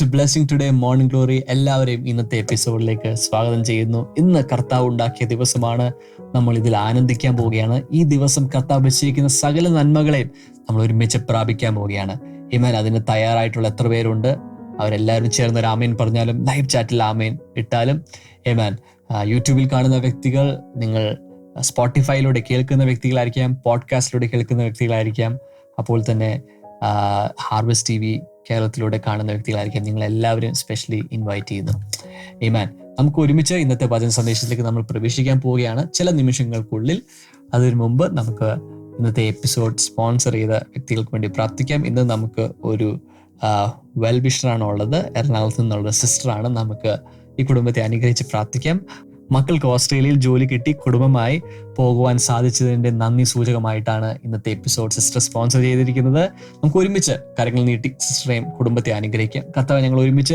to blessing today morning glory എല്ലാവരെയും ഇന്നത്തെ എപ്പിസോഡിലേക്ക് സ്വാഗതം ചെയ്യുന്നു. ഇന്ന് കർത്താവ് ഉണ്ടാക്കിയ ദിവസമാണ് നമ്മൾ ഇതിൽ ആനന്ദിക്കാൻ പോവുകയാണ്. ഈ ദിവസം കർത്താവ് വെച്ചിരിക്കുന്ന സകല നന്മകളെയും നമ്മൾ ഒരുമിച്ച് പ്രാപിക്കാൻ പോവുകയാണ്. ഇമാൻ അതിന് തയ്യാറായിട്ടുള്ള എത്ര പേരുണ്ട്? അവരെല്ലാവരും ചേർന്ന് ഒരു ആമേൻ പറഞ്ഞാലും ലൈവ് ചാറ്റിൽ ആമേൻ ഇട്ടാലും ഏമാൻ യൂട്യൂബിൽ കാണുന്ന വ്യക്തികൾ നിങ്ങൾ സ്പോട്ടിഫൈയിലൂടെ കേൾക്കുന്ന വ്യക്തികളായിരിക്കാം പോഡ്കാസ്റ്റിലൂടെ കേൾക്കുന്ന വ്യക്തികളായിരിക്കാം. അപ്പോൾ തന്നെ ഹാർവസ്റ്റ് ടി വി കേരളത്തിലൂടെ കാണുന്ന വ്യക്തികളായിരിക്കാം നിങ്ങൾ എല്ലാവരും സ്പെഷ്യലി ഇൻവൈറ്റ് ചെയ്യുന്നു. ഇമാൻ നമുക്ക് ഒരുമിച്ച് ഇന്നത്തെ ഭജന സന്ദേശത്തിലേക്ക് നമ്മൾ പ്രവേശിക്കാൻ പോവുകയാണ്. ചില നിമിഷങ്ങൾക്കുള്ളിൽ അതിനു മുമ്പ് നമുക്ക് ഇന്നത്തെ എപ്പിസോഡ് സ്പോൺസർ ചെയ്ത വ്യക്തികൾക്ക് വേണ്ടി പ്രാർത്ഥിക്കാം. ഇന്ന് നമുക്ക് ഒരു വെൽ വിഷറാണ് ഉള്ളത് എറണാകുളത്ത് നിന്നുള്ള സിസ്റ്ററാണ് നമുക്ക് ഈ കുടുംബത്തെ അനുഗ്രഹിച്ച് പ്രാർത്ഥിക്കാം. മക്കൾക്ക് ഓസ്ട്രേലിയയിൽ ജോലി കിട്ടി കുടുംബമായി പോകുവാൻ സാധിച്ചതിന്റെ നന്ദി സൂചകമായിട്ടാണ് ഇന്നത്തെ എപ്പിസോഡ് സിസ്റ്റർ സ്പോൺസർ ചെയ്തിരിക്കുന്നത്. നമുക്ക് ഒരുമിച്ച് കരങ്ങൾ നീട്ടി സിസ്റ്ററെയും കുടുംബത്തെ അനുഗ്രഹിക്കാം. കർത്താവ് ഞങ്ങൾ ഒരുമിച്ച്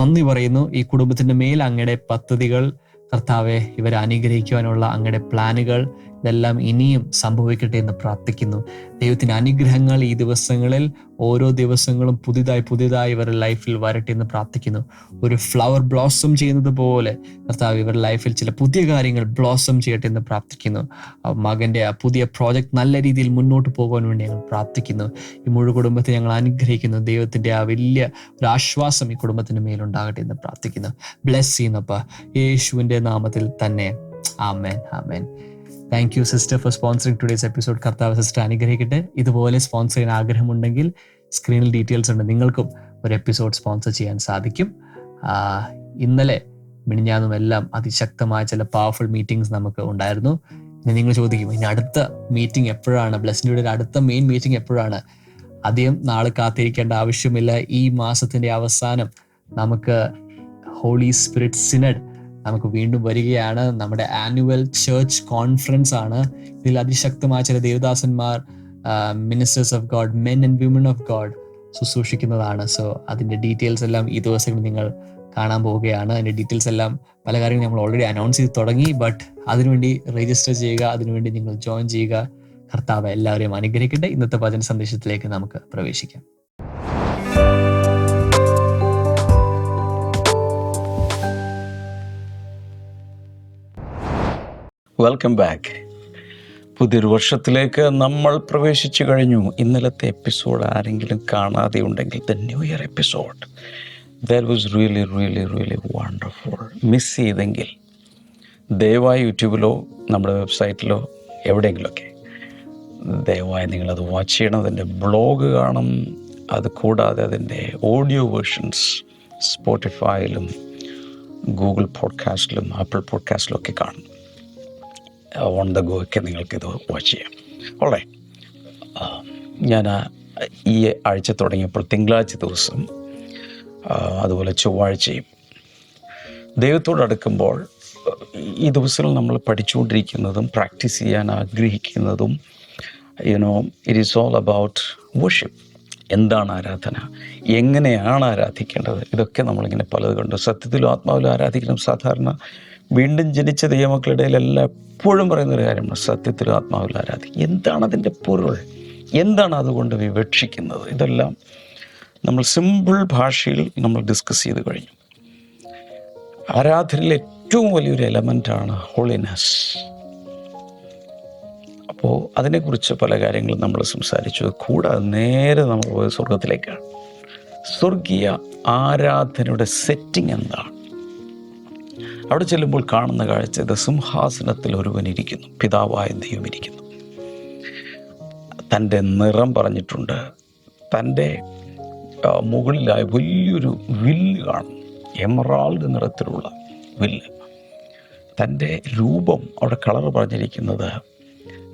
നന്ദി പറയുന്നു. ഈ കുടുംബത്തിന്റെ മേൽ അങ്ങയുടെ പദ്ധതികൾ കർത്താവെ ഇവരെ അനുഗ്രഹിക്കുവാനുള്ള അങ്ങയുടെ പ്ലാനുകൾ ഇതെല്ലാം ഇനിയും സംഭവിക്കട്ടെ എന്ന് പ്രാർത്ഥിക്കുന്നു. ദൈവത്തിന്റെ അനുഗ്രഹങ്ങൾ ഈ ദിവസങ്ങളിൽ ഓരോ ദിവസങ്ങളും പുതിയതായി പുതിയതായി ഇവരുടെ ലൈഫിൽ വരട്ടെ എന്ന് പ്രാർത്ഥിക്കുന്നു. ഒരു ഫ്ലവർ ബ്ലോസം ചെയ്യുന്നത് പോലെ കർത്താവ് ഇവരുടെ ലൈഫിൽ ചില പുതിയ കാര്യങ്ങൾ ബ്ലോസം ചെയ്യട്ടെ എന്ന് പ്രാർത്ഥിക്കുന്നു. മകന്റെ ആ പുതിയ പ്രോജക്റ്റ് നല്ല രീതിയിൽ മുന്നോട്ട് പോകാൻ വേണ്ടി ഞങ്ങൾ പ്രാർത്ഥിക്കുന്നു. ഈ മുഴു കുടുംബത്തെ ഞങ്ങൾ അനുഗ്രഹിക്കുന്നു. ദൈവത്തിന്റെ ആ വലിയ ഒരു ആശ്വാസം ഈ കുടുംബത്തിന് മേലുണ്ടാകട്ടെ എന്ന് പ്രാർത്ഥിക്കുന്നു. ബ്ലെസ് ചെയ്യുന്നപ്പ യേശുവിന്റെ നാമത്തിൽ തന്നെ. ആമേൻ. ആമേൻ. Thank you sister for sponsoring today's episode കർത്താവ് സിസ്റ്റർ അനുഗ്രഹിക്കട്ടെ. ഇതുപോലെ സ്പോൺസർ ചെയ്യാൻ ആഗ്രഹമുണ്ടെങ്കിൽ സ്ക്രീനിൽ ഡീറ്റെയിൽസ് ഉണ്ട്. നിങ്ങൾക്കും ഒരു എപ്പിസോഡ് സ്പോൺസർ ചെയ്യാൻ സാധിക്കും. ഇന്നലെ മിനിഞ്ഞാന്നും എല്ലാം അതിശക്തമായ ചില പവർഫുൾ മീറ്റിംഗ്സ് നമുക്ക് ഉണ്ടായിരുന്നു. ഇനി നിങ്ങൾ ചോദിക്കും ഇനി അടുത്ത മീറ്റിംഗ് എപ്പോഴാണ്? ബ്ലസ്സിന്റെ അടുത്ത മെയിൻ മീറ്റിംഗ് എപ്പോഴാണ്? അധികം നാളെ കാത്തിരിക്കേണ്ട ആവശ്യമില്ല. ഈ മാസത്തിന്റെ അവസാനം നമുക്ക് ഹോളി സ്പിരിറ്റ് സിനഡ് നമുക്ക് വീണ്ടും വരികയാണ്. നമ്മുടെ ആനുവൽ ചേർച്ച് കോൺഫറൻസ് ആണ്. ഇതിൽ അതിശക്തമായ ചില ദേവദാസന്മാർ ministers of God men and women of God ശുശ്രൂഷിക്കുന്നതാണ്. So അതിന്റെ ഡീറ്റെയിൽസ് എല്ലാം ഈ ദിവസങ്ങളിൽ നിങ്ങൾ കാണാൻ പോവുകയാണ്. അതിന്റെ ഡീറ്റെയിൽസ് എല്ലാം പല കാര്യങ്ങളും നമ്മൾ ഓൾറെഡി അനൗൺസ് ചെയ്ത് തുടങ്ങി. ബട്ട് അതിനുവേണ്ടി രജിസ്റ്റർ ചെയ്യുക അതിനുവേണ്ടി നിങ്ങൾ ജോയിൻ ചെയ്യുക. കർത്താവ് എല്ലാവരെയും അനുഗ്രഹിക്കട്ടെ. ഇന്നത്തെ ഭജന സന്ദേശത്തിലേക്ക് നമുക്ക് പ്രവേശിക്കാം. വെൽക്കം ബാക്ക് പുതിയൊരു വർഷത്തിലേക്ക് നമ്മൾ പ്രവേശിച്ചു കഴിഞ്ഞു. ഇന്നലത്തെ എപ്പിസോഡ് ആരെങ്കിലും കാണാതെ ഉണ്ടെങ്കിൽ the new year episode there was really really really wonderful miss ചെയ്തെങ്കിൽ ദയവായി യൂട്യൂബിലോ നമ്മുടെ വെബ്സൈറ്റിലോ എവിടെയെങ്കിലുമൊക്കെ ദയവായി നിങ്ങളത് വാച്ച് ചെയ്യണം. അതിന്റെ ബ്ലോഗ് കാണും. അത് കൂടാതെ അതിന്റെ ഓഡിയോ വേർഷൻസ് സ്പോട്ടിഫൈയിലും ഗൂഗിൾ പോഡ്കാസ്റ്റിലും ആപ്പിൾ പോഡ്കാസ്റ്റിലും ഒക്കെ കാണും. ഓൺ ദ ഗോയ്ക്ക് നിങ്ങൾക്കിത് വാച്ച് ചെയ്യാം. ഓളെ ഞാൻ ഈ ആഴ്ച തുടങ്ങിയപ്പോൾ തിങ്കളാഴ്ച ദിവസം അതുപോലെ ചൊവ്വാഴ്ചയും ദൈവത്തോട് അടുക്കുമ്പോൾ ഈ ദിവസങ്ങളിൽ നമ്മൾ പഠിച്ചുകൊണ്ടിരിക്കുന്നതും പ്രാക്ടീസ് ചെയ്യാൻ ആഗ്രഹിക്കുന്നതും you know it is all about worship എന്താണ് ആരാധന? എങ്ങനെയാണ് ആരാധിക്കേണ്ടത്? ഇതൊക്കെ നമ്മളിങ്ങനെ പലത് കണ്ടു. സത്യത്തിലും ആത്മാവിലും ആരാധിക്കണം സാധാരണ വീണ്ടും ജനിച്ച ദൈവമക്കളുടെ എപ്പോഴും പറയുന്ന ഒരു കാര്യമാണ് സത്യത്തിലും ആത്മാവിലും ആരാധിക്കുക എന്താണ് അതിന്റെ പൊരുൾ? എന്താണ് അതുകൊണ്ട് വിവക്ഷിക്കുന്നത്? ഇതെല്ലാം നമ്മൾ സിമ്പിൾ ഭാഷയിൽ നമ്മൾ ഡിസ്കസ് ചെയ്ത് കഴിഞ്ഞു. ആരാധനയിലെ ഏറ്റവും വലിയൊരു എലമെന്റാണ് ഹോളിനെസ് അപ്പോൾ അതിനെക്കുറിച്ച് പല കാര്യങ്ങളും നമ്മൾ സംസാരിച്ചു. കൂടാതെ നേരെ നമ്മൾ പോയത് സ്വർഗത്തിലേക്കാണ് സ്വർഗീയ ആരാധനയുടെ സെറ്റിംഗ് എന്താണ്? അവിടെ ചെല്ലുമ്പോൾ കാണുന്ന കാഴ്ച ഇത് സിംഹാസനത്തിൽ ഒരുവൻ ഇരിക്കുന്നു പിതാവായ ദൈവം ഇരിക്കുന്നു. തന്റെ നിറം പറഞ്ഞിട്ടുണ്ട് തന്റെ മുകളിലായ വലിയൊരു വില്ല് കാണും എമറാൾഡ് നിറത്തിലുള്ള വില്ല്. തന്റെ രൂപം അവിടെ കളർ പറഞ്ഞിരിക്കുന്നത്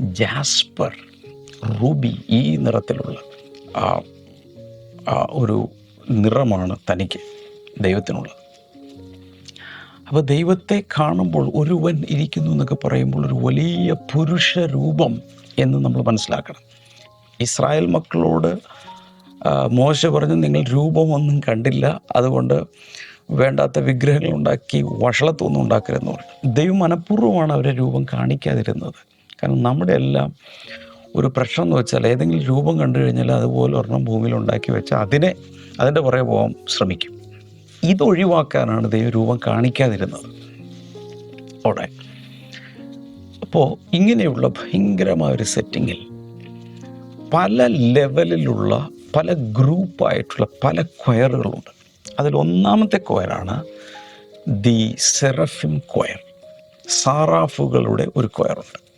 ജാസ്പർ റൂബി ഈ നിറത്തിലുള്ള ഒരു നിറമാണ് തനിക്ക് ദൈവത്തിനുള്ളത്. അപ്പോൾ ദൈവത്തെ കാണുമ്പോൾ ഒരുവൻ ഇരിക്കുന്നു എന്നൊക്കെ പറയുമ്പോൾ ഒരു വലിയ പുരുഷ രൂപം എന്ന് നമ്മൾ മനസ്സിലാക്കണം. ഇസ്രായേൽ മക്കളോട് മോശ പറഞ്ഞു നിങ്ങൾ രൂപമൊന്നും കണ്ടില്ല. അതുകൊണ്ട് വേണ്ടാത്ത വിഗ്രഹങ്ങൾ ഉണ്ടാക്കി വഷളത്തൊന്നും ഉണ്ടാക്കരുതെന്ന് പറഞ്ഞു. ദൈവം മനഃപൂർവമാണ് അവരെ രൂപം കാണിക്കാതിരുന്നത്. കാരണം നമ്മുടെ എല്ലാം ഒരു പ്രശ്നം എന്ന് വെച്ചാൽ ഏതെങ്കിലും രൂപം കണ്ടു കഴിഞ്ഞാൽ അതുപോലെ ഒരെണ്ണം ഭൂമിയിൽ ഉണ്ടാക്കി വെച്ചാൽ അതിനെ അതിന്റെ പുറകെ പോകാൻ ശ്രമിക്കും. ഇത് ഒഴിവാക്കാനാണ് ദൈവം രൂപം കാണിക്കാതിരുന്നത് അവിടെ അപ്പോൾ ഇങ്ങനെയുള്ള ഭയങ്കരമായ ഒരു സെറ്റിങ്ങിൽ പല ലെവലിലുള്ള പല ഗ്രൂപ്പായിട്ടുള്ള പല ക്വയറുകളുണ്ട് അതിൽ ഒന്നാമത്തെ ക്വയറാണ് ദി സെറഫിം ക്വയർ സാറാഫുകളുടെ ഒരു ക്വയറുണ്ട്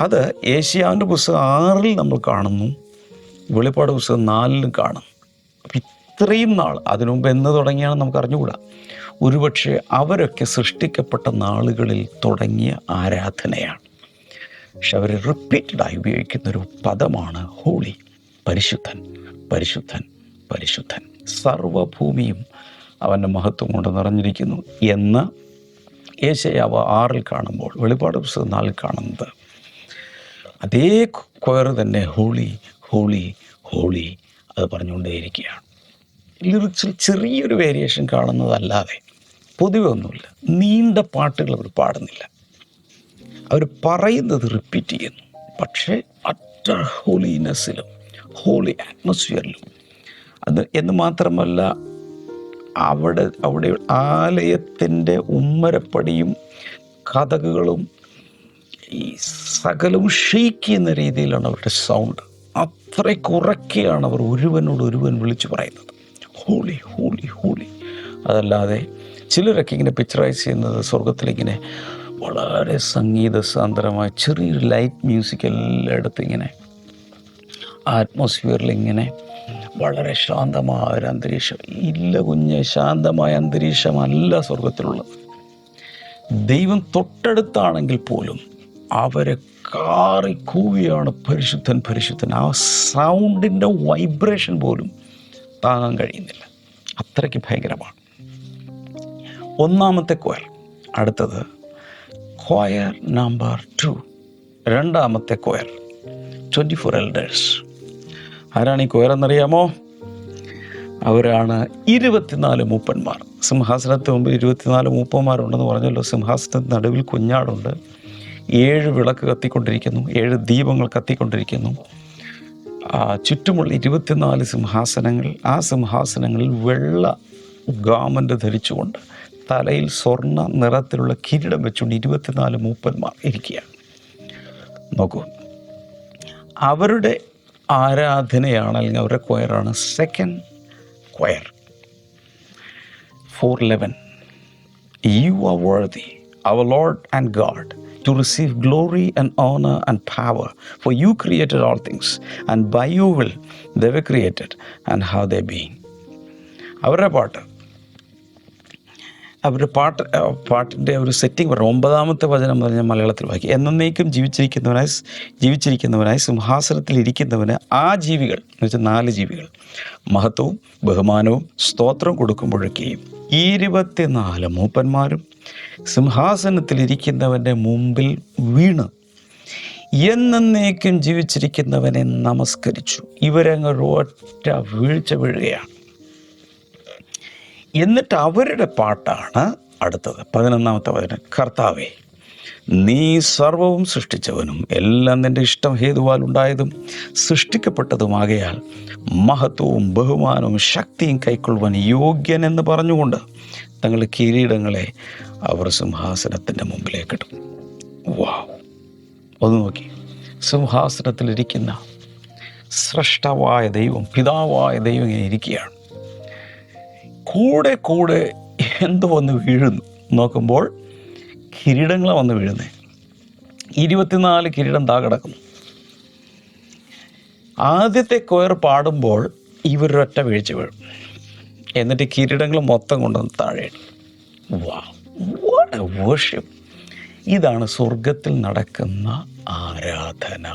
അത് ഏഷ്യാവിന്റെ പുസ്തകം ആറിൽ നമ്മൾ കാണുന്നു വെളിപ്പാട് പുസ്തകം നാലിലും കാണും അപ്പം ഇത്രയും നാൾ അതിനു മുമ്പ് എന്ന് തുടങ്ങിയാണ് നമുക്ക് അറിഞ്ഞുകൂടാ ഒരുപക്ഷെ അവരൊക്കെ സൃഷ്ടിക്കപ്പെട്ട നാളുകളിൽ തുടങ്ങിയ ആരാധനയാണ്. പക്ഷെ അവർ റിപ്പീറ്റഡായി ഉപയോഗിക്കുന്ന ഒരു പദമാണ് ഹോളി. പരിശുദ്ധൻ പരിശുദ്ധൻ പരിശുദ്ധൻ. സർവഭൂമിയും അവന്റെ മഹത്വം കൊണ്ട് നിറഞ്ഞിരിക്കുന്നു എന്ന് ഏശയാവ് ആറിൽ കാണുമ്പോൾ വെളിപ്പാട് പുസ്തകം നാലിൽ കാണുന്നത്. അതേ കൊയർ തന്നെ ഹോളി ഹോളി ഹോളി അത് പറഞ്ഞുകൊണ്ടേയിരിക്കുകയാണ്. ലിറിക്സിൽ ചെറിയൊരു വേരിയേഷൻ കാണുന്നതല്ലാതെ പൊതുവെ ഒന്നുമില്ല നീണ്ട പാട്ടുകൾ അവർ പാടുന്നില്ല. അവർ പറയുന്നത് റിപ്പീറ്റ് ചെയ്യുന്നു. പക്ഷേ അറ്റർ ഹോളിനെസ്സിലും ഹോളി അറ്റ്മോസ്ഫിയറിലും അത് എന്ന് മാത്രമല്ല അവിടെ അവിടെ ആലയത്തിന്റെ ഉമ്മരപ്പടിയും കഥകളും ഈ സകലവും ഷെയ്ക്ക് ചെയ്യുന്ന രീതിയിലാണ് അവരുടെ സൗണ്ട് അത്ര ഉറക്കെയാണ് അവർ ഒരുവനോട് ഒരുവൻ വിളിച്ചു പറയുന്നത്. Holy holy holy. അതല്ലാതെ ചിലരൊക്കെ ഇങ്ങനെ പിക്ചറൈസ് ചെയ്യുന്നത് സ്വർഗത്തിലിങ്ങനെ വളരെ സംഗീത സാന്ദ്രമായ ചെറിയൊരു ലൈറ്റ് മ്യൂസിക് എല്ലായിടത്തും ഇങ്ങനെ ആറ്റ്മോസ്ഫിയറിൽ ഇങ്ങനെ വളരെ ശാന്തമായ ഒരു അന്തരീക്ഷം. ഇല്ല കുഞ്ഞ് ശാന്തമായ അന്തരീക്ഷമല്ല സ്വർഗത്തിലുള്ളത് ദൈവം തൊട്ടടുത്താണെങ്കിൽ പോലും അവരെ കാറി കൂവിയാണ് പരിശുദ്ധൻ പരിശുദ്ധൻ. ആ സൗണ്ടിന്റെ വൈബ്രേഷൻ പോലും താങ്ങാൻ കഴിയുന്നില്ല. അത്രയ്ക്ക് ഭയങ്കരമാണ്. ഒന്നാമത്തെ കോയൽ അടുത്തത് കോയർ നമ്പർ ടു. രണ്ടാമത്തെ കോയർ ട്വന്റി ഫോർ എൽഡേഴ്സ്. ആരാണ് ഈ കോയർ എന്നറിയാമോ? അവരാണ് ഇരുപത്തിനാല് മൂപ്പന്മാർ. സിംഹാസനത്തിന് മുമ്പ് ഇരുപത്തിനാല് മൂപ്പന്മാരുണ്ടെന്ന് പറഞ്ഞല്ലോ. സിംഹാസനത്തിന് നടുവിൽ കുഞ്ഞാടുണ്ട്. ഏഴ് വിളക്ക് കത്തിക്കൊണ്ടിരിക്കുന്നു. ഏഴ് ദീപങ്ങൾ കത്തിക്കൊണ്ടിരിക്കുന്നു. ചുറ്റുമുള്ള ഇരുപത്തിനാല് സിംഹാസനങ്ങൾ ആ സിംഹാസനങ്ങളിൽ വെള്ള ഗാമന്റ് ധരിച്ചുകൊണ്ട് തലയിൽ സ്വർണ നിറത്തിലുള്ള കിരീടം വെച്ചുകൊണ്ട് ഇരുപത്തിനാല് മൂപ്പന്മാർ ഇരിക്കുകയാണ്. നോക്കൂ. അവരുടെ ആരാധനയാണ് അല്ലെങ്കിൽ അവരുടെ ക്വയറാണ് second choir four eleven you are worthy our Lord and God, to receive glory and honor and power, for you created all things, and by you will they were created and how they being. അവരുടെ പാട്ട് അവരുടെ പാട്ട് പാട്ടിന്റെ ഒരു setting പറഞ്ഞു ഒമ്പതാമത്തെ വചനം പറഞ്ഞ മലയാളത്തിൽ വായിക്കും എന്നേക്കും ജീവിച്ചിരിക്കുന്നവനായി ജീവിച്ചിരിക്കുന്നവനായി സിംഹാസനത്തിൽ ഇരിക്കുന്നവന് ആ ജീവികൾ എന്ന് വെച്ചാൽ നാല് ജീവികൾ മഹത്വവും ബഹുമാനവും സ്തോത്രം കൊടുക്കുമ്പോഴൊക്കെയും ഇരുപത്തിനാല് മൂപ്പന്മാരും സിംഹാസനത്തിലിരിക്കുന്നവന്റെ മുമ്പിൽ വീണ് എന്നേക്കും ജീവിച്ചിരിക്കുന്നവനെ നമസ്കരിച്ചു. ഇവരങ്ങ് ഒറ്റ വീഴ്ച വീഴുകയാണ്. എന്നിട്ട് അവരുടെ പാട്ടാണ് അടുത്തത്. പതിനൊന്നാമത്തെ വചനം. കർത്താവേ നീ സർവവും സൃഷ്ടിച്ചവനും എല്ലാം നിന്റെ ഇഷ്ടം ഹേതുവാൽ ഉണ്ടായതും സൃഷ്ടിക്കപ്പെട്ടതുമാകയാൽ മഹത്വവും ബഹുമാനവും ശക്തിയും കൈക്കൊള്ളുവാൻ യോഗ്യൻ എന്ന് പറഞ്ഞുകൊണ്ട് തങ്ങളുടെ കിരീടങ്ങളെ അവർ സിംഹാസനത്തിന്റെ മുമ്പിലേക്കിടും വാ ഒന്ന് നോക്കി. സിംഹാസനത്തിലിരിക്കുന്ന സ്രഷ്ടവായ ദൈവം പിതാവായ ദൈവം ഇങ്ങനെ ഇരിക്കുകയാണ്. കൂടെ കൂടെ എന്തോ ഒന്ന് വീഴുന്നു. നോക്കുമ്പോൾ കിരീടങ്ങൾ വന്ന് വീഴുന്നത് ഇരുപത്തിനാല് കിരീടം താ കിടക്കുന്നു. ആദ്യത്തെ കൊയർ പാടുമ്പോൾ ഇവരൊറ്റ വീഴ്ച വീഴും. എന്നിട്ട് കിരീടങ്ങൾ മൊത്തം കൊണ്ടുവന്ന് താഴെ വാ വാട്ട് എ വേർഷിപ്പ് ഇതാണ് സ്വർഗത്തിൽ നടക്കുന്ന ആരാധന.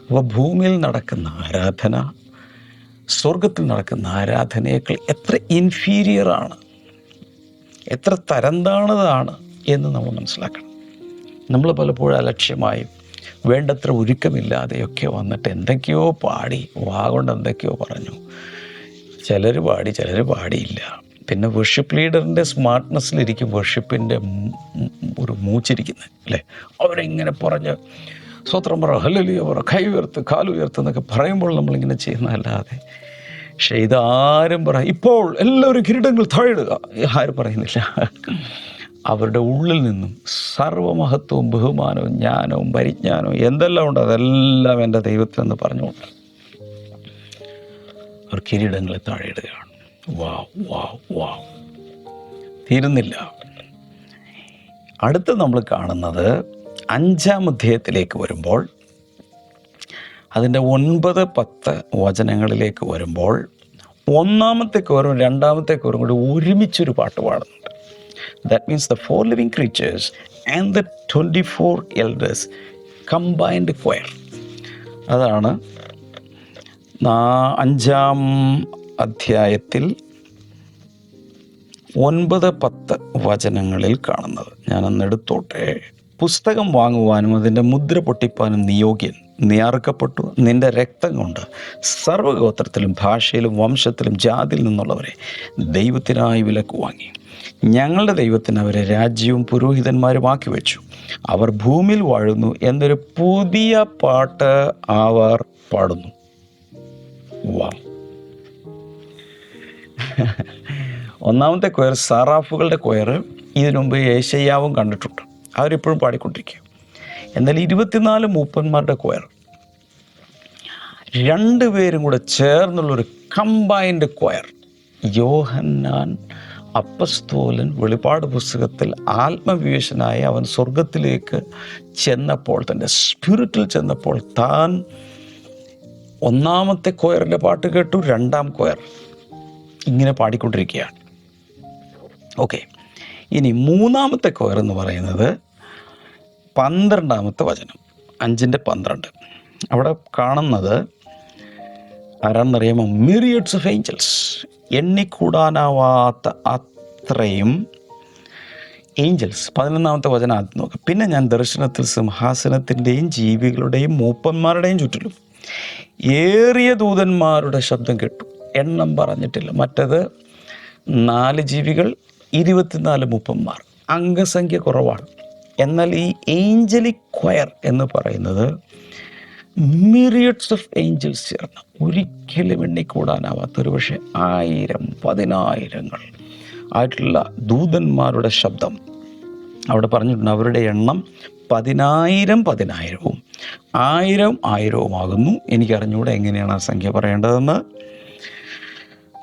അപ്പോൾ ഭൂമിയിൽ നടക്കുന്ന ആരാധന സ്വർഗത്തിൽ നടക്കുന്ന ആരാധനയേക്കാൾ എത്ര ഇൻഫീരിയർ ആണ്. എത്ര തരംതാണതാണ് എന്ന് നമ്മൾ മനസ്സിലാക്കണം. നമ്മൾ പലപ്പോഴും അലക്ഷ്യമായും വേണ്ടത്ര ഒരുക്കമില്ലാതെയൊക്കെ വന്നിട്ട് എന്തൊക്കെയോ പാടി വാ കൊണ്ട് എന്തൊക്കെയോ പറഞ്ഞു. ചിലർ പാടി ചിലർ പാടിയില്ല. പിന്നെ വർഷിപ്പ് ലീഡറിന്റെ സ്മാർട്ട്നെസ്സിലിരിക്കും വർഷിപ്പിന്റെ ഒരു മൂച്ചിരിക്കുന്നത് അല്ലേ? അവരിങ്ങനെ പറഞ്ഞ് സ്വത്രം പറ ഹലലിയ പറ കൈ ഉയർത്ത് കാലുയർത്ത് എന്നൊക്കെ പറയുമ്പോൾ നമ്മളിങ്ങനെ ചെയ്യുന്നതല്ലാതെ പക്ഷേ ഇതാരും പറ ഇപ്പോൾ എല്ലാവരും കിരീടങ്ങൾ താഴിടുക ആരും പറയുന്നില്ല. അവരുടെ ഉള്ളിൽ നിന്നും സർവമഹത്വവും ബഹുമാനവും ജ്ഞാനവും പരിജ്ഞാനവും എന്തെല്ലാം ഉണ്ട് അതെല്ലാം എന്റെ ദൈവത്തിനെന്ന് പറഞ്ഞുകൊണ്ട് അവർ കിരീടങ്ങളെ താഴെയിടുകയാണ് വാ വാ വാ. തീരുന്നില്ല. അടുത്ത് നമ്മൾ കാണുന്നത് അഞ്ചാം അധ്യായത്തിലേക്ക് വരുമ്പോൾ അതിന്റെ ഒൻപത് പത്ത് വചനങ്ങളിലേക്ക് വരുമ്പോൾ ഒന്നാമത്തെ കോറും രണ്ടാമത്തെ കോറും കൂടി ഒരുമിച്ചൊരു പാട്ട് പാടുന്നുണ്ട്. That means the four living creatures and the twenty four elders combined choir അതാണ് അഞ്ചാം അധ്യായത്തിൽ ഒൻപത് പത്ത് വചനങ്ങളിൽ കാണുന്നത്. ഞാനന്ന് എടുത്തോട്ടെ പുസ്തകം വാങ്ങുവാനും അതിന്റെ മുദ്ര പൊട്ടിപ്പാനും നിയോഗ്യൻ നീ അറുക്കപ്പെട്ടു. നിന്റെ രക്തം കൊണ്ട് സർവഗോത്രത്തിലും ഭാഷയിലും വംശത്തിലും ജാതിയിൽ നിന്നുള്ളവരെ ദൈവത്തിനായി വിലക്ക് വാങ്ങി. ഞങ്ങളുടെ ദൈവത്തിന് അവരെ രാജ്യവും പുരോഹിതന്മാരുമാക്കി വെച്ചു. അവർ ഭൂമിയിൽ വാഴുന്നു എന്നൊരു പുതിയ പാട്ട് അവർ പാടുന്നു. വാ. ഒന്നാമത്തെ കൊയർ സറാഫുകളുടെ കൊയർ ഇതിനുമുമ്പ് ഏശയ്യാവും കണ്ടിട്ടുണ്ട്. അവരിപ്പോഴും പാടിക്കൊണ്ടിരിക്കുക എന്നാൽ ഇരുപത്തിനാല് മൂപ്പന്മാരുടെ കൊയർ രണ്ടുപേരും കൂടെ ചേർന്നുള്ളൊരു കമ്പൈൻഡ് കൊയർ യോഹന്നാൻ അപ്പസ്തോലൻ വെളിപാട് പുസ്തകത്തിൽ ആത്മവിവേശനായി അവൻ സ്വർഗത്തിലേക്ക് ചെന്നപ്പോൾ തന്റെ സ്പിരിറ്റിൽ ചെന്നപ്പോൾ താൻ ഒന്നാമത്തെ കൊയറിന്റെ പാട്ട് കേട്ടു രണ്ടാം കൊയർ ഇങ്ങനെ പാടിക്കൊണ്ടിരിക്കുകയാണ്. ഓക്കെ ഇനി മൂന്നാമത്തെ കൊയർ എന്ന് പറയുന്നത് പന്ത്രണ്ടാമത്തെ വചനം. അഞ്ചിന്റെ പന്ത്രണ്ട്. അവിടെ കാണുന്നത് ആരാണെന്നറിയാമോ മിറിയഡ്സ് ഓഫ് ഏഞ്ചൽസ് എണ്ണിക്കൂടാനാവാത്ത അത്രയും ഏഞ്ചൽസ് പതിനൊന്നാമത്തെ വചനം ആദ്യം നോക്കാം. പിന്നെ ഞാൻ ദർശനത്തിൽ സിംഹാസനത്തിന്റെയും ജീവികളുടെയും മൂപ്പന്മാരുടെയും ചുറ്റിലും ഏറിയ ദൂതന്മാരുടെ ശബ്ദം കേട്ടു. എണ്ണം പറഞ്ഞിട്ടില്ല. മറ്റത് നാല് ജീവികൾ ഇരുപത്തിനാല് മൂപ്പന്മാർ. അംഗസംഖ്യ കുറവാണ്. എന്നാൽ ഈ ഏഞ്ചലിക് ക്വയർ എന്ന് പറയുന്നത് മിറിയഡ്സ് ഓഫ് ഏഞ്ചൽസ് ചേർന്ന് ഒരിക്കലും എണ്ണിക്കൂടാനാവാത്ത ഒരു പക്ഷേ ആയിരം പതിനായിരങ്ങൾ ആയിട്ടുള്ള ദൂതന്മാരുടെ ശബ്ദം. അവിടെ പറഞ്ഞിട്ടുണ്ട് അവരുടെ എണ്ണം പതിനായിരം പതിനായിരവും ആയിരം ആയിരവുമാകുന്നു. എനിക്കറിഞ്ഞുകൂടെ എങ്ങനെയാണ് ആ സംഖ്യ പറയേണ്ടതെന്ന്?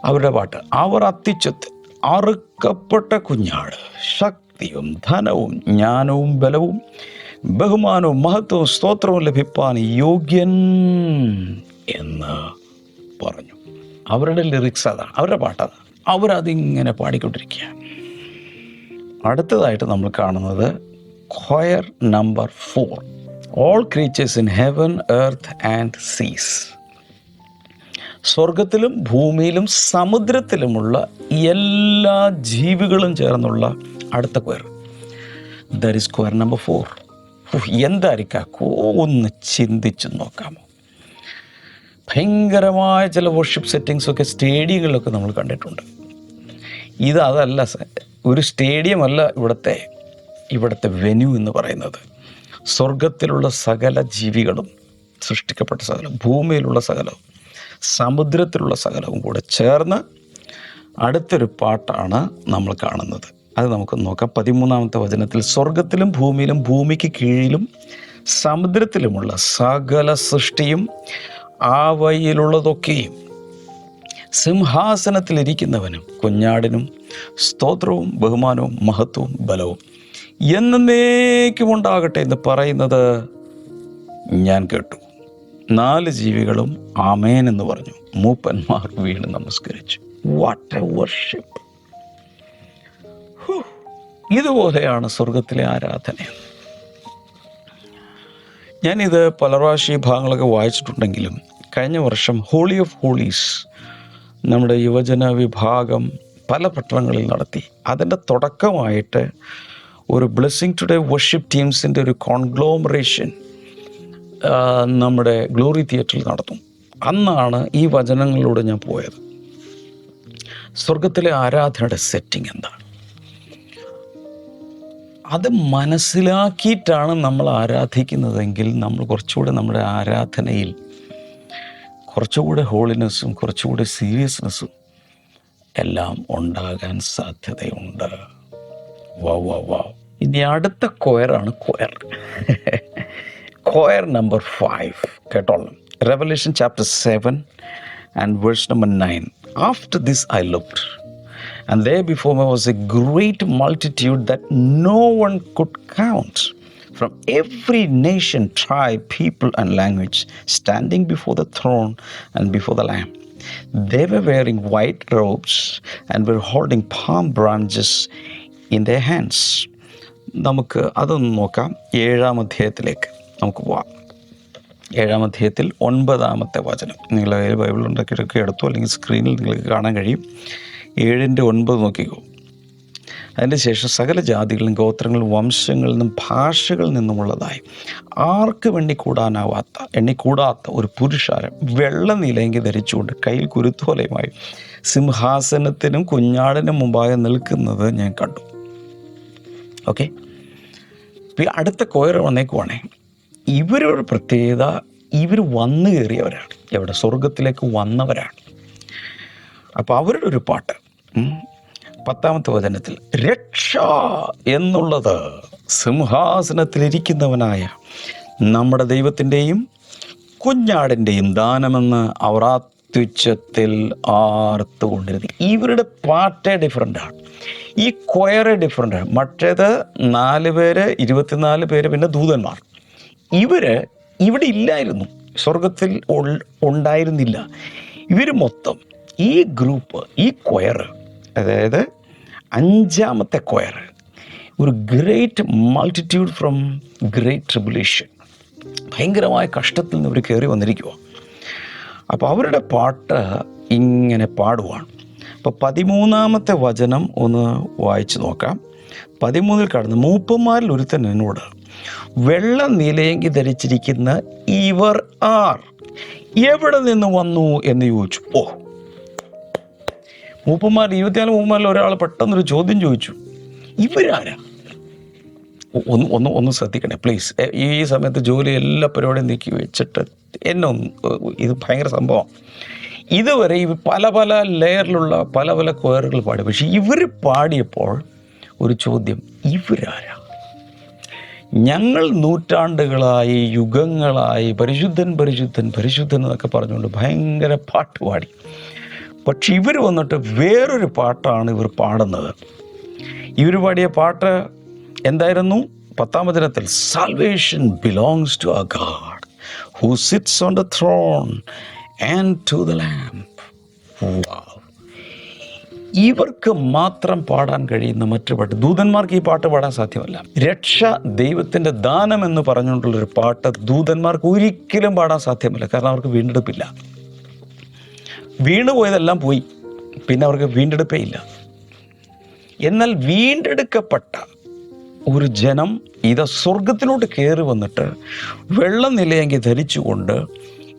അവരുടെ പാട്ട് അവർ അത്തിച്ചത്ത് അറുക്കപ്പെട്ട കുഞ്ഞാട് ശക്തിയും ധനവും ജ്ഞാനവും ബലവും ബഹുമാനവും മഹത്വവും സ്തോത്രവും ലഭിപ്പാൻ യോഗ്യൻ എന്ന് പറഞ്ഞു. അവരുടെ ലിറിക്സ് അതാണ് അവരുടെ പാട്ടതാണ്. അവരതിങ്ങനെ പാടിക്കൊണ്ടിരിക്കുക. അടുത്തതായിട്ട് നമ്മൾ കാണുന്നത് choir number four all creatures in heaven earth and seas സ്വർഗത്തിലും ഭൂമിയിലും സമുദ്രത്തിലുമുള്ള എല്ലാ ജീവികളും ചേർന്നുള്ള അടുത്ത choir there is choir number four എന്തായിരിക്കും ഒന്ന് ചിന്തിച്ച് നോക്കാമോ? ഭയങ്കരമായ ചില വർഷിപ്പ് സെറ്റിങ്സ് ഒക്കെ സ്റ്റേഡിയങ്ങളിലൊക്കെ നമ്മൾ കണ്ടിട്ടുണ്ട്. ഇത് അതല്ല ഒരു സ്റ്റേഡിയം അല്ല ഇവിടുത്തെ ഇവിടുത്തെ വെന്യൂ എന്ന് പറയുന്നത്. സ്വർഗത്തിലുള്ള സകല ജീവികളും സൃഷ്ടിക്കപ്പെട്ട സകലം ഭൂമിയിലുള്ള സകലവും. സമുദ്രത്തിലുള്ള സകലവും കൂടെ ചേർന്ന് അടുത്തൊരു പാട്ടാണ് നമ്മൾ കാണുന്നത്. അത് നമുക്ക് നോക്കാം. പതിമൂന്നാമത്തെ വചനത്തിൽ സ്വർഗത്തിലും ഭൂമിയിലും ഭൂമിക്ക് കീഴിലും സമുദ്രത്തിലുമുള്ള സകല സൃഷ്ടിയും ആ വഴിയിലുള്ളതൊക്കെയും സിംഹാസനത്തിലിരിക്കുന്നവനും കുഞ്ഞാടിനും സ്തോത്രവും ബഹുമാനവും മഹത്വവും ബലവും എന്നേക്കും ഉണ്ടാകട്ടെ എന്ന് പറയുന്നത് ഞാൻ കേട്ടു. നാല് ജീവികളും ആമേൻ എന്ന് പറഞ്ഞു. മൂപ്പന്മാർ വീണ് നമസ്കരിച്ചു. വാട്ട് എ വർഷിപ്പ് ഇതുപോലെയാണ് സ്വർഗത്തിലെ ആരാധന. ഞാനിത് പല പ്രാവശ്യം ഈ ഭാഗങ്ങളൊക്കെ വായിച്ചിട്ടുണ്ടെങ്കിലും കഴിഞ്ഞ വർഷം ഹോളി ഓഫ് ഹോളീസ് നമ്മുടെ യുവജന വിഭാഗം പല പട്ടണങ്ങളിൽ നടത്തി. അതിന്റെ തുടക്കമായിട്ട് ഒരു ബ്ലെസ്സിങ് ടുഡേ വർഷിപ്പ് ടീംസിന്റെ ഒരു കോൺഗ്ലോമറേഷൻ നമ്മുടെ ഗ്ലോറി തിയേറ്ററിൽ നടത്തും അന്നാണ് ഈ വചനങ്ങളിലൂടെ ഞാൻ പോയത്. സ്വർഗത്തിലെ ആരാധനയുടെ സെറ്റിംഗ് എന്താണ്? അത് മനസ്സിലാക്കിയിട്ടാണ് നമ്മൾ ആരാധിക്കുന്നതെങ്കിൽ നമ്മൾ കുറച്ചുകൂടെ നമ്മുടെ ആരാധനയിൽ കുറച്ചുകൂടെ ഹോളിനെസ്സും കുറച്ചുകൂടെ സീരിയസ്നെസ്സും എല്ലാം ഉണ്ടാകാൻ സാധ്യതയുണ്ട്. വാ വാ വാ. ഇനി അടുത്ത കൊയറാണ് coir coir number five കേട്ടോളാം revelation chapter seven and verse number nine after this I looked And there before me was a great multitude that no one could count from every nation, tribe, people, and language, standing before the throne and before the Lamb. They were wearing white robes and were holding palm branches in their hands. നമുക്ക് അതൊന്ന് നോക്കാം ഏഴാം അധ്യായത്തിലേക്ക് നമുക്ക് പോവാം ഏഴാം അധ്യായത്തിൽ ഒൻപതാമത്തെ വചനം. നിങ്ങൾ കയ്യിൽ ബൈബിൾ ഉണ്ടാക്കിയിട്ടൊക്കെ എടുത്തു അല്ലെങ്കിൽ സ്ക്രീനിൽ നിങ്ങൾക്ക് കാണാൻ കഴിയും. ഏഴിന്റെ ഒൻപത് നോക്കിക്കോ. അതിന്റെ ശേഷം സകല ജാതികളും ഗോത്രങ്ങളും വംശങ്ങളിൽ നിന്നും ഭാഷകളിൽ നിന്നുമുള്ളതായി. ആർക്കും എണ്ണിക്കൂടാനാവാത്ത എണ്ണിക്കൂടാത്ത ഒരു പുരുഷാരം വെള്ള നിലയെങ്കിൽ ധരിച്ചുകൊണ്ട് കയ്യിൽ കുരുത്തോലയുമായി സിംഹാസനത്തിനും കുഞ്ഞാടിനും മുമ്പാകെ നിൽക്കുന്നത് ഞാൻ കണ്ടു. ഓക്കെ അടുത്ത കോയർ വന്നേക്കുവാണേ. ഇവരൊരു പ്രത്യേകത ഇവർ വന്നു കയറിയവരാണ്. എവിടെ? സ്വർഗത്തിലേക്ക് വന്നവരാണ്. അപ്പോൾ അവരുടെ ഒരു പാട്ട് പത്താമത്തെ വചനത്തിൽ രക്ഷ എന്നുള്ളത് സിംഹാസനത്തിലിരിക്കുന്നവനായ നമ്മുടെ ദൈവത്തിന്റെയും കുഞ്ഞാടിന്റെയും ദാനമെന്ന് അവർ അത്യുച്ചത്തിൽ ആർത്തുകൊണ്ടിരുന്നു. ഇവരുടെ പാട്ടേ ഡിഫറെന്റാണ് ഈ കൊയറേ ഡിഫറെന്റാണ് മറ്റേത് നാല് പേര് ഇരുപത്തിനാല് പേര് പിന്നെ ദൂതന്മാർ. ഇവർ ഇവിടെ ഇല്ലായിരുന്നു. സ്വർഗത്തിൽ ഉണ്ടായിരുന്നില്ല. ഇവർ മൊത്തം ഈ ഗ്രൂപ്പ് ഈ കൊയർ അതായത് അഞ്ചാമത്തെ കൊയർ ഒരു great multitude from great tribulation ഭയങ്കരമായ കഷ്ടത്തിൽ നിന്ന് ഇവർ കയറി വന്നിരിക്കുക അപ്പോൾ അവരുടെ പാട്ട് ഇങ്ങനെ പാടുവാണ്. അപ്പോൾ പതിമൂന്നാമത്തെ വചനം ഒന്ന് വായിച്ചു നോക്കാം. പതിമൂന്നിൽ കടന്ന് മൂപ്പന്മാരിൽ ഒരുത്തൻ എന്നോട് വെള്ള നിലയെങ്കി ധരിച്ചിരിക്കുന്ന ഇവർ ആർ? എവിടെ നിന്ന് വന്നു എന്ന് ചോദിച്ചു. ഓ. മൂപ്പന്മാർ ഇരുപത്തിനാല് മൂപ്പന്മാരിൽ ഒരാൾ പെട്ടെന്നൊരു ചോദ്യം ചോദിച്ചു. ഇവരാരാ? ഒന്ന് ഒന്ന് ഒന്ന് ശ്രദ്ധിക്കണേ പ്ലീസ് ഈ സമയത്ത് ജോലി എല്ലാ പരിപാടിയും നീക്കി വെച്ചിട്ട് എന്നെ ഒന്ന് ഇത് ഭയങ്കര സംഭവം. ഇതുവരെ ഇവ പല പല ലെയറിലുള്ള പല പല കൊയറുകൾ പാടി. പക്ഷെ ഇവർ പാടിയപ്പോൾ ഒരു ചോദ്യം ഇവരാരാ? ഞങ്ങൾ നൂറ്റാണ്ടുകളായി യുഗങ്ങളായി പരിശുദ്ധൻ പരിശുദ്ധൻ പരിശുദ്ധൻ എന്നൊക്കെ പറഞ്ഞുകൊണ്ട് ഭയങ്കര പാട്ട് പാടി. പക്ഷെ ഇവർ വന്നിട്ട് വേറൊരു പാട്ടാണ് ഇവർ പാടുന്നത്. ഇവർ പാടിയ പാട്ട് എന്തായിരുന്നു? പത്താം വചനത്തിൽ salvation belongs to a God who sits on the throne and to the lamb ഇവർക്ക് മാത്രം പാടാൻ കഴിയുന്ന മറ്റു പാട്ട്. ദൂതന്മാർക്ക് ഈ പാട്ട് പാടാൻ സാധ്യമല്ല. രക്ഷ ദൈവത്തിന്റെ ദാനം എന്ന് പറഞ്ഞുകൊണ്ടുള്ളൊരു പാട്ട് ദൂതന്മാർക്ക് ഒരിക്കലും പാടാൻ സാധ്യമല്ല. കാരണം അവർക്ക് വീണ്ടെടുപ്പില്ല. വീണുപോയതെല്ലാം പോയി. പിന്നെ അവർക്ക് വീണ്ടെടുപ്പേ ഇല്ല. എന്നാൽ വീണ്ടെടുക്കപ്പെട്ട ഒരു ജനം ഇത് സ്വർഗത്തിലോട്ട് കയറി വന്നിട്ട് വെള്ളം നിലയെങ്കിൽ ധരിച്ചുകൊണ്ട്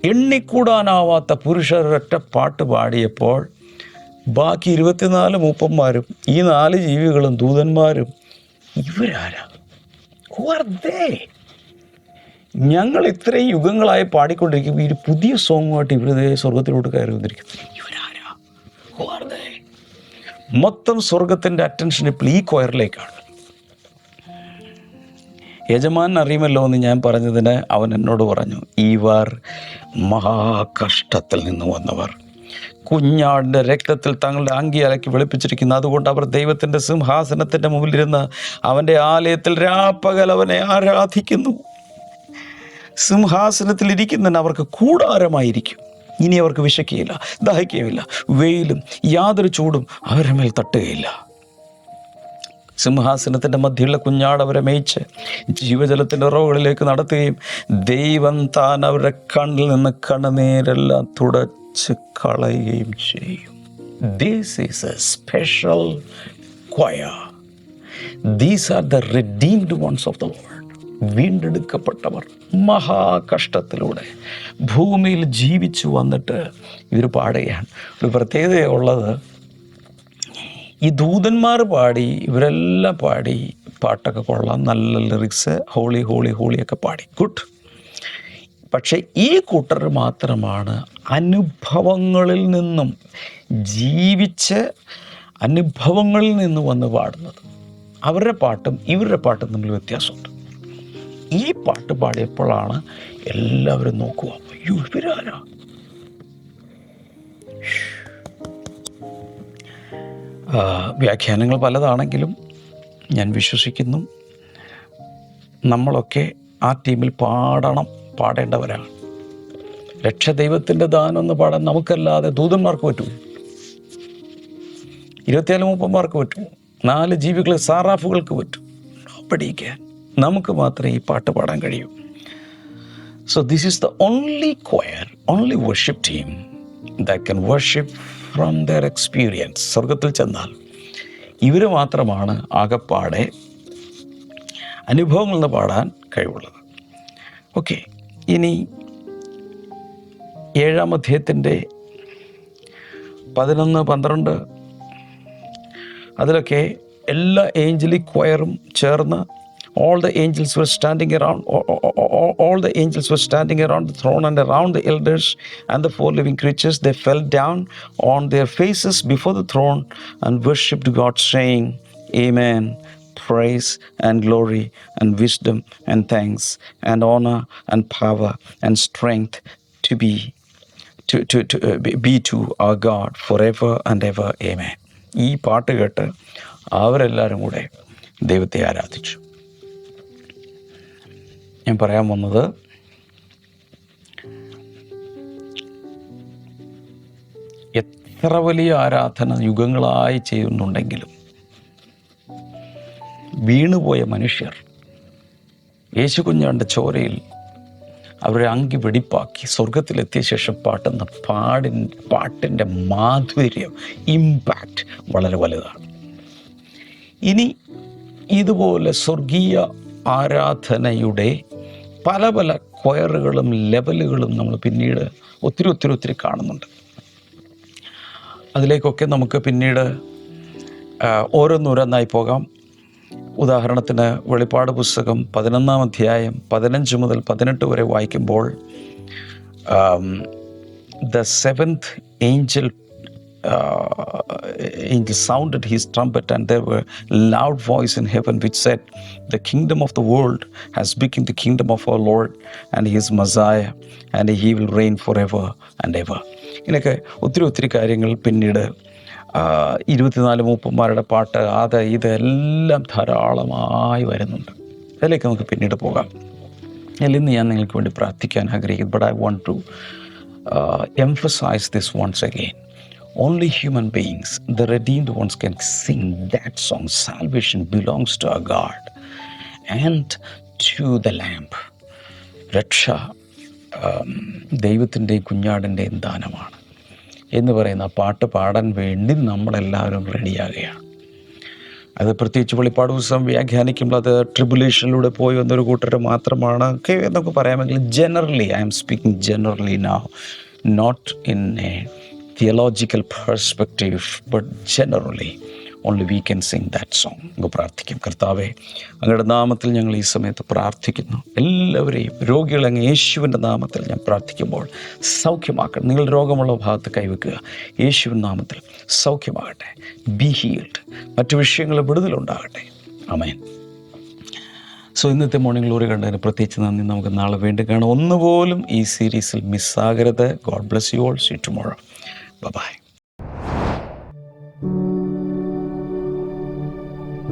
എണ്ണിക്കൂടാനാവാത്ത പുരുഷരൊറ്റ പാട്ട് പാടിയപ്പോൾ ബാക്കി ഇരുപത്തിനാല് മൂപ്പന്മാരും ഈ നാല് ജീവികളും ദൂതന്മാരും ഇവരാരാ? Are ദേ ഞങ്ങൾ ഇത്രയും യുഗങ്ങളായി പാടിക്കൊണ്ടിരിക്കുമ്പോൾ ഈ പുതിയ സോങ്ങുമായിട്ട് ഇവരുടെ സ്വർഗത്തിലോട്ട് കയറി വന്നിരിക്കുന്നു. ഇവരാരാ? ദേ മൊത്തം സ്വർഗത്തിന്റെ അറ്റൻഷൻ ഇപ്പോൾ ഈ കൊയറിലേക്കാണ് യജമാനൻ അറിയുമല്ലോ എന്ന് ഞാൻ പറഞ്ഞതിന് അവൻ എന്നോട് പറഞ്ഞു ഇവർ മഹാകഷ്ടത്തിൽ നിന്ന് വന്നവർ. കുഞ്ഞാടിന്റെ രക്തത്തിൽ തങ്ങളുടെ അങ്കി അലക്കി വെളുപ്പിച്ചിരിക്കുന്നു. അതുകൊണ്ട് അവർ ദൈവത്തിന്റെ സിംഹാസനത്തിന്റെ മുമ്പിലിരുന്ന് അവന്റെ ആലയത്തിൽ രാപ്പകൽ അവനെ ആരാധിക്കുന്നു. സിംഹാസനത്തിൽ ഇരിക്കുന്നതിന് അവർക്ക് കൂടാരമായിരിക്കും. ഇനി അവർക്ക് വിശക്കുകയില്ല ദാഹിക്കുകയില്ല വെയിലും യാതൊരു ചൂടും അവരുടെ മേൽ തട്ടുകയില്ല. സിംഹാസനത്തിന്റെ മധ്യയുള്ള കുഞ്ഞാട് അവരെ മേയിച്ച് ജീവജലത്തിന്റെ ഉറവുകളിലേക്ക് നടത്തുകയും ദൈവം താൻ അവരുടെ കണ്ണിൽ നിന്ന് കണ്ണുനീരെല്ലാം തുടച്ച് കളയുകയും ചെയ്യും. This is a special choir these are the redeemed ones of the world വീണ്ടെടുക്കപ്പെട്ടവർ മഹാകഷ്ടത്തിലൂടെ ഭൂമിയിൽ ജീവിച്ചു വന്നിട്ട് ഇവർ പാടുകയാണ്. ഒരു പ്രത്യേകതയുള്ളത് ഈ ദൂതന്മാർ പാടി ഇവരെല്ലാം പാടി പാട്ടൊക്കെ കൊള്ളാം. നല്ല ലിറിക്സ് ഹോളി ഹോളി ഹോളിയൊക്കെ പാടി. ഗുഡ് പക്ഷേ ഈ കൂട്ടർ മാത്രമാണ് അനുഭവങ്ങളിൽ നിന്നും ജീവിച്ച് അനുഭവങ്ങളിൽ നിന്ന് വന്ന് പാടുന്നത്. അവരുടെ പാട്ടും ഇവരുടെ പാട്ടും തമ്മിൽ വ്യത്യാസമുണ്ട്. ഈ പാട്ട് പാടിയപ്പോഴാണ് എല്ലാവരും നോക്കുക അയ്യോ ഇവരാരാ? വ്യാഖ്യാനങ്ങൾ പലതാണെങ്കിലും ഞാൻ വിശ്വസിക്കുന്നു. നമ്മളൊക്കെ ആ ടീമിൽ പാടണം പാടേണ്ടവരാണ്. രക്ഷദൈവത്തിന്റെ ദാനം എന്ന് പാടാൻ നമുക്കല്ലാതെ ദൂതന്മാർക്ക് പറ്റുമോ ഇരുപത്തിയാൽ മുപ്പന്മാർക്ക് പറ്റുമോ നാല് ജീവികൾ സാറാഫുകൾക്ക് പറ്റും. പഠിക്കാൻ നമുക്ക് മാത്രമേ ഈ പാട്ട് പാടാൻ കഴിയൂ. So this is the only choir only worship team that can worship from their experience സ്വർഗത്തിൽ ചെന്നാൽ ഇവർ മാത്രമാണ് ആകപ്പാടെ അനുഭവങ്ങളിൽ നിന്ന് പാടാൻ കഴിവുള്ളത്. ഓക്കെ ഇനി ഏഴാം അധ്യായത്തിന്റെ പതിനൊന്ന് പന്ത്രണ്ട് അതിലൊക്കെ എല്ലാ ഏഞ്ചലിക് ക്വയറും ചേർന്ന് all the angels were standing around all, all, all the angels were standing around the throne and around the elders and the four living creatures they fell down on their faces before the throne and worshipped god saying amen praise and glory and wisdom and thanks and honor and power and strength to be to, to, to uh, be- to our God forever and ever. Amen. ഈ പാട്ട് കേട്ട് അവരെല്ലാവരും കൂടെ ദൈവത്തെ ആരാധിച്ചു ഞാൻ പറയാൻ വന്നത് എത്ര വലിയ ആരാധന യുഗങ്ങളായി ചെയ്യുന്നുണ്ടെങ്കിലും വീണുപോയ മനുഷ്യർ യേശു ചോരയിൽ അവരുടെ അങ്കി വെടിപ്പാക്കി സ്വർഗത്തിലെത്തിയ ശേഷം പാട്ടുന്ന പാടിൻ പാട്ടിന്റെ മാധുര്യം ഇമ്പാക്റ്റ് വളരെ വലുതാണ്. ഇനി ഇതുപോലെ സ്വർഗീയ ആരാധനയുടെ പല പല ക്വയറുകളും ലെവലുകളും നമ്മൾ പിന്നീട് ഒത്തിരി ഒത്തിരി ഒത്തിരി കാണുന്നുണ്ട്. അതിലേക്കൊക്കെ നമുക്ക് പിന്നീട് ഓരോന്നോരോന്നായി പോകാം. ഉദാഹരണത്തിന് വെളിപ്പാട് പുസ്തകം പതിനൊന്നാം അധ്യായം പതിനഞ്ച് മുതൽ പതിനെട്ട് വരെ വായിക്കുമ്പോൾ the seventh angel angel sounded his trumpet, and there were loud voice in heaven which said, "The kingdom of the world has become the kingdom of our Lord, and His Messiah, and He will reign forever and ever." ഇങ്ങനെയൊക്കെ ഒത്തിരി ഒത്തിരി കാര്യങ്ങൾ പിന്നീട് ഇരുപത്തിനാല് മൂപ്പന്മാരുടെ പാട്ട് അത് ഇതെല്ലാം ധാരാളമായി വരുന്നുണ്ട് അതിലേക്ക് നമുക്ക് പിന്നീട് പോകാം അതിൽ ഇന്ന് ഞാൻ നിങ്ങൾക്ക് വേണ്ടി പ്രാർത്ഥിക്കാൻ ആഗ്രഹിക്കുന്നു but I want to emphasize this once again. Only human beings, the redeemed ones, can sing that song. Salvation belongs to our God and to the Lamb. രക്ഷ ദൈവത്തിന്റെയും കുഞ്ഞാടിന്റെയും ദാനമാണ് എന്ന് പറയുന്ന പാട്ട് പാടാൻ വേണ്ടി നമ്മളെല്ലാവരും റെഡിയാകുകയാണ് അത് പ്രത്യേകിച്ച് വെളിപ്പാട് ദിവസം വ്യാഖ്യാനിക്കുമ്പോൾ അത് ട്രിബുലേഷനിലൂടെ പോയി വന്നൊരു കൂട്ടർ മാത്രമാണ് ഒക്കെ എന്നൊക്കെ പറയാമെങ്കിൽ generally I'm speaking generally no not in a theological perspective but generally only we can sing that song നമുക്ക് പ്രാർത്ഥിക്കും. കർത്താവെ അങ്ങയുടെ നാമത്തിൽ ഞങ്ങൾ ഈ സമയത്ത് പ്രാർത്ഥിക്കുന്നു. എല്ലാവരെയും രോഗികളെ അങ്ങ് യേശുവിന്റെ നാമത്തിൽ ഞാൻ പ്രാർത്ഥിക്കുമ്പോൾ സൗഖ്യമാക്കണം. നിങ്ങൾ രോഗമുള്ള ഭാഗത്ത് കൈവെക്കുക. യേശുവിൻ നാമത്തിൽ സൗഖ്യമാകട്ടെ. ബി ഹീൽഡ് മറ്റു വിഷയങ്ങൾ വിടുതലുണ്ടാകട്ടെ. അമേൻ സോ ഇന്നത്തെ മോർണിംഗ് ഗ്ലോറി കണ്ടതിന് പ്രത്യേകിച്ച് നന്ദി. നമുക്ക് നാളെ വീണ്ടും കാണാം. ഒന്നുപോലും ഈ സീരീസിൽ മിസ്സാകരുത് God bless you all see tomorrow bye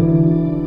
thank